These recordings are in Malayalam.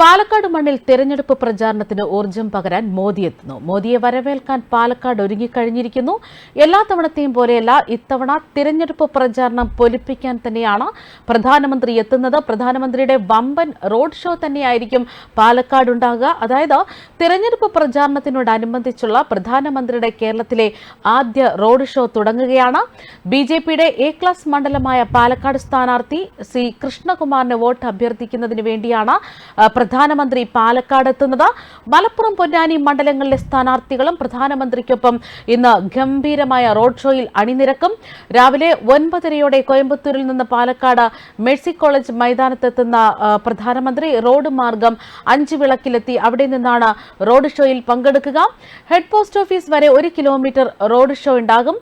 പാലക്കാട് മണ്ണിൽ തെരഞ്ഞെടുപ്പ് പ്രചാരണത്തിന് ഊർജം പകരാൻ മോദി എത്തുന്നു. മോദിയെ വരവേൽക്കാൻ പാലക്കാട് ഒരുങ്ങിക്കഴിഞ്ഞിരിക്കുന്നു. എല്ലാ തവണത്തെയും പോലെയല്ല ഇത്തവണ തിരഞ്ഞെടുപ്പ് പ്രചാരണം പൊലിപ്പിക്കാൻ തന്നെയാണ് പ്രധാനമന്ത്രി എത്തുന്നത്. പ്രധാനമന്ത്രിയുടെ വമ്പൻ റോഡ് ഷോ തന്നെയായിരിക്കും പാലക്കാട് ഉണ്ടാകുക. അതായത് തിരഞ്ഞെടുപ്പ് പ്രചാരണത്തിനോടനുബന്ധിച്ചുള്ള പ്രധാനമന്ത്രിയുടെ കേരളത്തിലെ ആദ്യ റോഡ് ഷോ തുടങ്ങുകയാണ്. ബി ജെ പിയുടെ എ ക്ലാസ് മണ്ഡലമായ പാലക്കാട് സ്ഥാനാർത്ഥി സി കൃഷ്ണകുമാറിന് വോട്ട് അഭ്യർത്ഥിക്കുന്നതിന് വേണ്ടിയാണ് പ്രധാനമന്ത്രി പാലക്കാട് എത്തുന്നത്. മലപ്പുറം പൊന്നാനി മണ്ഡലങ്ങളിലെ സ്ഥാനാർത്ഥികളും പ്രധാനമന്ത്രിക്കൊപ്പം ഇന്ന് ഗംഭീരമായ റോഡ് ഷോയിൽ അണിനിരക്കും. രാവിലെ ഒൻപതരയോടെ കോയമ്പത്തൂരിൽ നിന്ന് പാലക്കാട് മേഴ്സി കോളേജ് മൈതാനത്തെത്തുന്ന പ്രധാനമന്ത്രി റോഡ് മാർഗം അഞ്ച് വിളക്കിലെത്തി. അവിടെ നിന്നാണ് റോഡ് ഷോയിൽ പങ്കെടുക്കുക. ഹെഡ് പോസ്റ്റ് ഓഫീസ് വരെ ഒരു കിലോമീറ്റർ റോഡ് ഷോ ഉണ്ടാകും.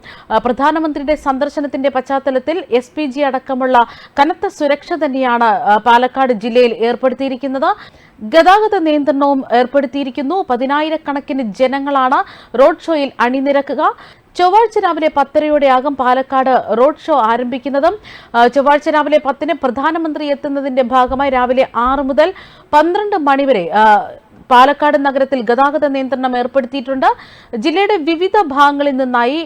പ്രധാനമന്ത്രിയുടെ സന്ദർശനത്തിന്റെ പശ്ചാത്തലത്തിൽ എസ് അടക്കമുള്ള കനത്ത സുരക്ഷ തന്നെയാണ് പാലക്കാട് ജില്ലയിൽ ഏർപ്പെടുത്തിയിരിക്കുന്നത്. ഗതാഗത നിയന്ത്രണവും ഏർപ്പെടുത്തിയിരിക്കുന്നു. പതിനായിരക്കണക്കിന് ജനങ്ങളാണ് റോഡ് ഷോയിൽ അണിനിരക്കുക. ചൊവ്വാഴ്ച രാവിലെ പത്തരയോടെയാകും പാലക്കാട് റോഡ് ഷോ ആരംഭിക്കുന്നതും. ചൊവ്വാഴ്ച രാവിലെ പത്തിന് പ്രധാനമന്ത്രി എത്തുന്നതിന്റെ ഭാഗമായി രാവിലെ ആറ് മുതൽ പന്ത്രണ്ട് മണിവരെ പാലക്കാട് നഗരത്തിൽ ഗതാഗത നിയന്ത്രണം ഏർപ്പെടുത്തിയിട്ടുണ്ട്. ജില്ലയുടെ വിവിധ ഭാഗങ്ങളിൽ നിന്നായി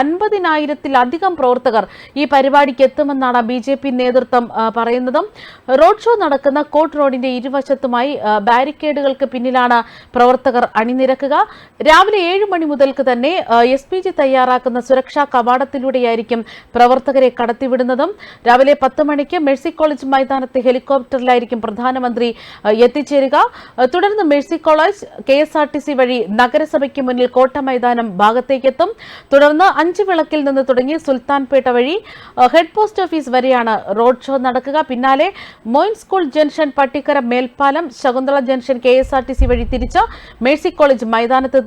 അൻപതിനായിരത്തിലധികം പ്രവർത്തകർ ഈ പരിപാടിക്ക് എത്തുമെന്നാണ് ബി ജെ പി നേതൃത്വം പറയുന്നതും. റോഡ് ഷോ നടക്കുന്ന കോട്ട് റോഡിന്റെ ഇരുവശത്തുമായി ബാരിക്കേഡുകൾക്ക് പിന്നിലാണ് പ്രവർത്തകർ അണിനിരക്കുക. രാവിലെ ഏഴ് മണി മുതൽക്ക് തന്നെ എസ് പി ജി തയ്യാറാക്കുന്ന സുരക്ഷാ കവാടത്തിലൂടെയായിരിക്കും പ്രവർത്തകരെ കടത്തിവിടുന്നതും. രാവിലെ പത്ത് മണിക്ക് മെഴ്സി കോളേജ് മൈതാനത്ത് ഹെലികോപ്റ്ററിലായിരിക്കും പ്രധാനമന്ത്രി എത്തിച്ചേരുക. തുടർന്ന് Mercy college K S R T C വഴി നഗരസഭയ്ക്ക് മുന്നിൽ കോട്ട മൈതാനം ഭാഗത്തേക്കെത്തും. തുടർന്ന് അഞ്ച് വിളക്കിൽ നിന്ന് തുടങ്ങി സുൽത്താൻപേട്ട വഴി ഹെഡ് പോസ്റ്റ് ഓഫീസ് വരെയാണ് റോഡ് ഷോ നടക്കുക. പിന്നാലെ മോയിൻ സ്കൂൾ ജംഗ്ഷൻ പട്ടിക്കര മേൽപ്പാലം Shakuntala junction K S R T C വഴി തിരിച്ച് മേഴ്സി കോളേജ് മൈതാനത്ത്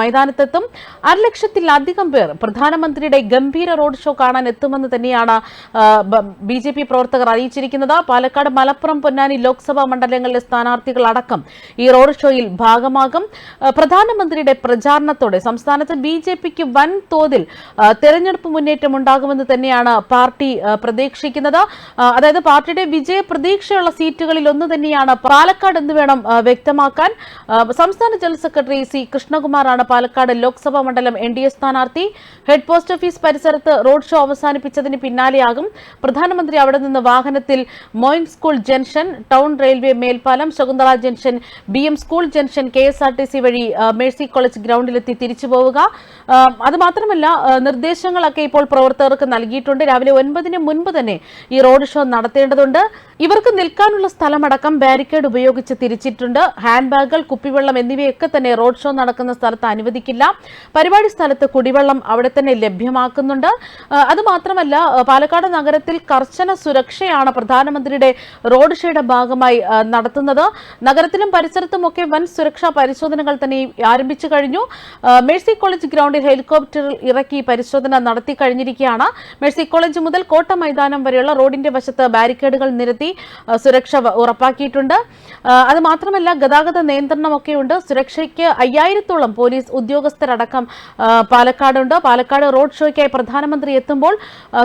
മൈതാനത്തെത്തും. അരലക്ഷത്തിലധികം പേർ പ്രധാനമന്ത്രിയുടെ ഗംഭീര റോഡ് ഷോ കാണാൻ എത്തുമെന്ന് തന്നെയാണ് ബി ജെ പി പ്രവർത്തകർ അറിയിച്ചിരിക്കുന്നത്. പാലക്കാട് മലപ്പുറം പൊന്നാനി ലോക്സഭാ മണ്ഡലങ്ങളിലെ സ്ഥാനാർത്ഥികൾ അടക്കം ഈ റോഡ് ഷോയിൽ ഭാഗമാകും. പ്രധാനമന്ത്രിയുടെ പ്രചാരണത്തോടെ സംസ്ഥാനത്ത് ബി ജെ പിക്ക് വൻ തോതിൽ തെരഞ്ഞെടുപ്പ് മുന്നേറ്റം ഉണ്ടാകുമെന്ന് തന്നെയാണ് പാർട്ടി പ്രതീക്ഷിക്കുന്നത്. അതായത് പാർട്ടിയുടെ വിജയ പ്രതീക്ഷയുള്ള സീറ്റുകളിൽ ഒന്ന് തന്നെയാണ് പാലക്കാട് എന്ന് വേണം വ്യക്തമാക്കാൻ. സംസ്ഥാന ജനറൽ സെക്രട്ടറി സി കൃഷ്ണകുമാറാണ് പാലക്കാട് ലോക്സഭാ മണ്ഡലം എൻ ഡി എ സ്ഥാനാർത്ഥി. ഹെഡ് പോസ്റ്റ് ഓഫീസ് പരിസരത്ത് റോഡ് ഷോ അവസാനിപ്പിച്ചതിന് പിന്നാലെയാകും. പ്രധാനമന്ത്രി അവിടെ നിന്ന് വാഹനത്തിൽ Moyin school junction town railway മേൽപ്പാലം Shakuntala junction B M school junction K S R T C വഴി മേഴ്സി കോളേജ് ഗ്രൗണ്ടിലെത്തി തിരിച്ചു പോവുക. അതുമാത്രമല്ല അത് മാത്രമല്ല നിർദ്ദേശങ്ങളൊക്കെ ഇപ്പോൾ പ്രവർത്തകർക്ക് നൽകിയിട്ടുണ്ട്. രാവിലെ ഒൻപതിന് മുൻപ് തന്നെ ഈ റോഡ് ഷോ നടത്തേണ്ടതുണ്ട്. ഇവർക്ക് നിൽക്കാനുള്ള സ്ഥലമടക്കം ബാരിക്കേഡ് ഉപയോഗിച്ച് തിരിച്ചിട്ടുണ്ട്. ഹാൻഡ് ബാഗുകൾ കുപ്പിവെള്ളം എന്നിവയൊക്കെ തന്നെ റോഡ് ഷോ നടക്കുന്ന സ്ഥലത്ത് അനുവദിക്കില്ല. പരിപാടി സ്ഥലത്ത് കുടിവെള്ളം അവിടെ തന്നെ ലഭ്യമാക്കുന്നുണ്ട്. ആ, അത് മാത്രമല്ല ആ, പാലക്കാട് നഗരത്തിൽ കർശന സുരക്ഷയാണ് പ്രധാനമന്ത്രിയുടെ റോഡ് ഷോയുടെ ഭാഗമായി നടത്തുന്നത്. നഗരത്തിലും പരിസരത്തുമൊക്കെ വൻ സുരക്ഷാ പരിശോധനകൾ തന്നെ ആരംഭിച്ചു കഴിഞ്ഞു. മേഴ്സി കോളേജ് ഗ്രൗണ്ടിൽ ഹെലികോപ്റ്ററിൽ ഇറക്കി പരിശോധന നടത്തി കഴിഞ്ഞിരിക്കുകയാണ്. മേഴ്സി കോളേജ് മുതൽ കോട്ട മൈതാനം വരെയുള്ള റോഡിന്റെ വശത്ത് ബാരിക്കേഡുകൾ നിരത്തി സുരക്ഷ ഉറപ്പാക്കിയിട്ടുണ്ട്. അത് മാത്രമല്ല ഗതാഗത നിയന്ത്രണമൊക്കെയുണ്ട്. സുരക്ഷയ്ക്ക് അയ്യായിരത്തോളം പോലീസ് ഉദ്യോഗസ്ഥരടക്കം പാലക്കാടുണ്ട്. പാലക്കാട് റോഡ് ഷോയ്ക്കായി പ്രധാനമന്ത്രി എത്തുമ്പോൾ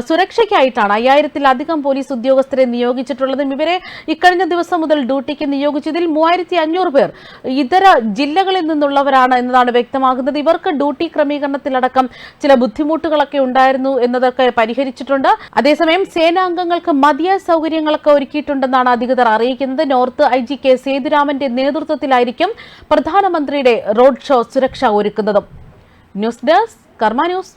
സുരക്ഷയ്ക്കായിട്ടാണ് അയ്യായിരത്തിലധികം പോലീസ് ഉദ്യോഗസ്ഥരെ നിയോഗിച്ചിട്ടുള്ളതും. ഇവരെ ഇക്കഴിഞ്ഞ ദിവസം മുതൽ ഡ്യൂട്ടിക്ക് നിയോഗിച്ചതിൽ മൂവായിരത്തി അഞ്ഞൂറ് പേർ ഇതര ജില്ലകളിൽ നിന്നുള്ളവരാണ് എന്നതാണ് വ്യക്തമാകുന്നത്. ഇവർക്ക് ഡ്യൂട്ടി ക്രമീകരണത്തിലടക്കം ചില ബുദ്ധിമുട്ടുകളൊക്കെ ഉണ്ടായിരുന്നു എന്നതൊക്കെ പരിഹരിച്ചിട്ടുണ്ട്. അതേസമയം സേനാംഗങ്ങൾക്ക് മതിയായ സൗകര്യങ്ങളൊക്കെ ഒരുക്കിയിട്ടുണ്ടെന്നാണ് അധികൃതർ അറിയിക്കുന്നത്. നോർത്ത് ഐ ജി കെ സേതുരാമന്റെ നേതൃത്വത്തിലായിരിക്കും പ്രധാനമന്ത്രിയുടെ റോഡ് ഷോ സുരക്ഷ ഒരുക്കുന്നതും. News desk Karma news.